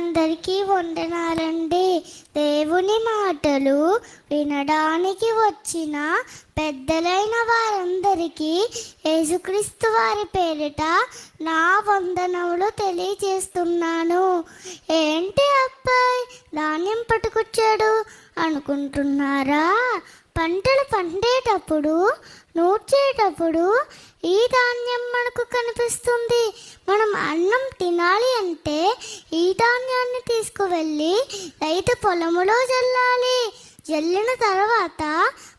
అందరికీ వందనాలండి. దేవుని మాటలు వినడానికి వచ్చిన పెద్దలైన వారందరికీ యేసుక్రీస్తు వారి పేరిట నా వందనములు తెలియజేస్తున్నాను. ఏంటి అబ్బాయి? ధాన్యం పట్టుకొచ్చాడు అనుకుంటున్నారా? పంటలు పండేటప్పుడు నూర్చేటప్పుడు ఈ ధాన్యం మనకు కనిపిస్తుంది. మనం అన్నం తినాలి అంటే ఈ ధాన్యాన్ని తీసుకువెళ్ళి రైతు పొలములో జల్లాలి. జల్లిన తర్వాత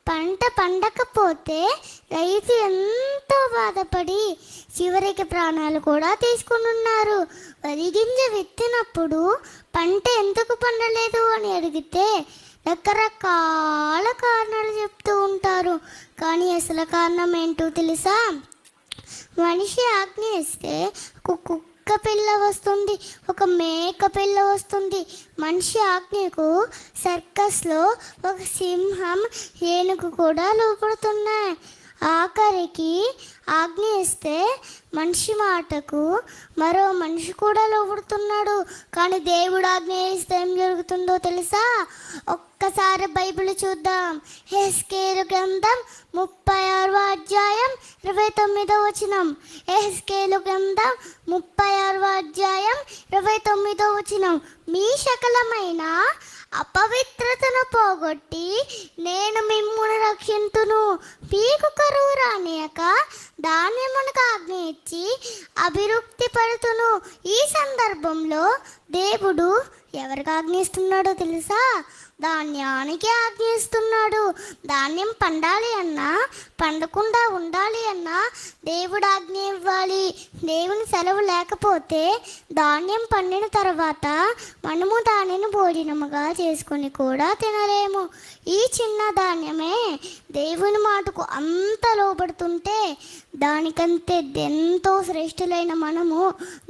పంట పండకపోతే రైతు ఎంతో బాధపడి చివరికి ప్రాణాలు కూడా తీసుకుంటున్నారు వరి గింజ విత్తినప్పుడు పంట ఎందుకు పండలేదు అని అడిగితే రకరకాల కారణాలు చెప్తూ ఉంటారు. కానీ అసలు కారణం ఏంటో తెలుసా? మనిషి ఆజ్ఞ ఇస్తే ఒక కుక్క పిల్ల వస్తుంది ఒక మేక పిల్ల వస్తుంది. మనిషి ఆజ్ఞకు సర్కస్లో ఒక సింహం ఏనుగు కూడా లోపడుతున్నాయి ఆఖరికి ఆజ్ఞ ఇస్తే మనిషి మాటకు మరో మనిషి కూడా లోపడుతున్నాడు కానీ దేవుడు ఆజ్ఞ ఇస్తే ఏం జరుగుతుందో తెలుసా? ఒక్కసారి బైబిల్ చూద్దాం. హెస్కేరు గ్రంథం ముప్పై ఆరు తొమ్మిదో వచనం. ఎహెస్కేలు గ్రంథ ముప్పై ఆరవ అధ్యాయం ఇరవై తొమ్మిదో వచనం. మీ శకలమైన అపవిత్రతను పోగొట్టి నేను మిమ్మల్ని రక్షింతును. పీకు కరువు రానియక ధాన్యమునకు ఆజ్ఞ ఇచ్చి అభివృద్ధి పడుతును. ఈ సందర్భంలో దేవుడు ఎవరికి ఆజ్ఞిస్తున్నాడో తెలుసా? ధాన్యానికి ఆజ్ఞిస్తున్నాడు. ధాన్యం పండాలి అన్నా పండకుండా ఉండాలి అన్నా దేవుడు ఆజ్ఞ ఇవ్వాలి. దేవుని సెలవు లేకపోతే ధాన్యం పండిన తర్వాత మనము దానిని భోజనముగా చేసుకొని కూడా తినలేము. ఈ చిన్న ధాన్యమే దేవుని మాటకు అంత లోబడుతుంటే దానికంతే ఎంతో శ్రేష్ఠులైన మనము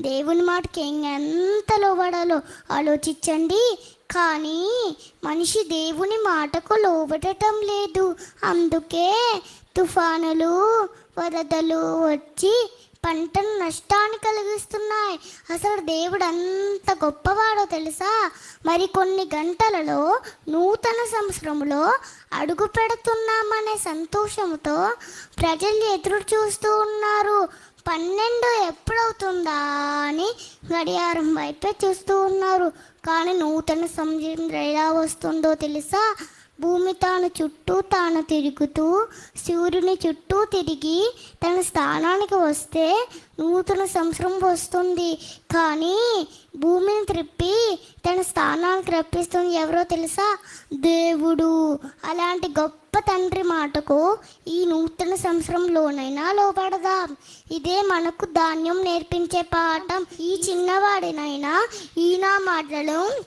దేవుని మాటకి ఎంత లోబడాలో ఆలోచించండి. కానీ మనిషి దేవుని మాటకు లోబడటం లేదు. అందుకే తుఫానులు వరదలు వచ్చి పంటను నష్టాన్ని కలిగిస్తున్నాయి. అసలు దేవుడు అంత గొప్పవాడో తెలుసా? మరి కొన్ని గంటలలో నూతన సంవత్సరంలో అడుగు పెడుతున్నామనే సంతోషంతో ప్రజలు ఎదురు చూస్తూ ఉన్నారు. పన్నెండు ఎప్పుడవుతుందా అని గడియారం వైపే చూస్తూ ఉన్నారు. కానీ నూతన సంవత్సరం ఎలా వస్తుందో తెలుసా? భూమి తాను చుట్టూ తాను తిరుగుతూ సూర్యుని చుట్టూ తిరిగి తన స్థానానికి వస్తే నూతన సంవత్సరం వస్తుంది. కానీ భూమిని త్రిప్పి తన స్థానానికి రప్పిస్తుంది ఎవరో తెలుసా? దేవుడు. అలాంటి గొప్ప తండ్రి మాటకు ఈ నూతన సంవత్సరంలోనైనా లోపడదాం ఇదే మనకు ధాన్యం నేర్పించే పాఠం. ఈ చిన్నవాడినైనా ఈనా మాటలు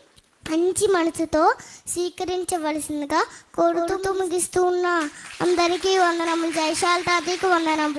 మంచి మనసుతో స్వీకరించవలసిందిగా కోరుతూ ముగిస్తూ ఉన్నా. అందరికీ వందనములు. జైశాల్ తాతకి వందనములు.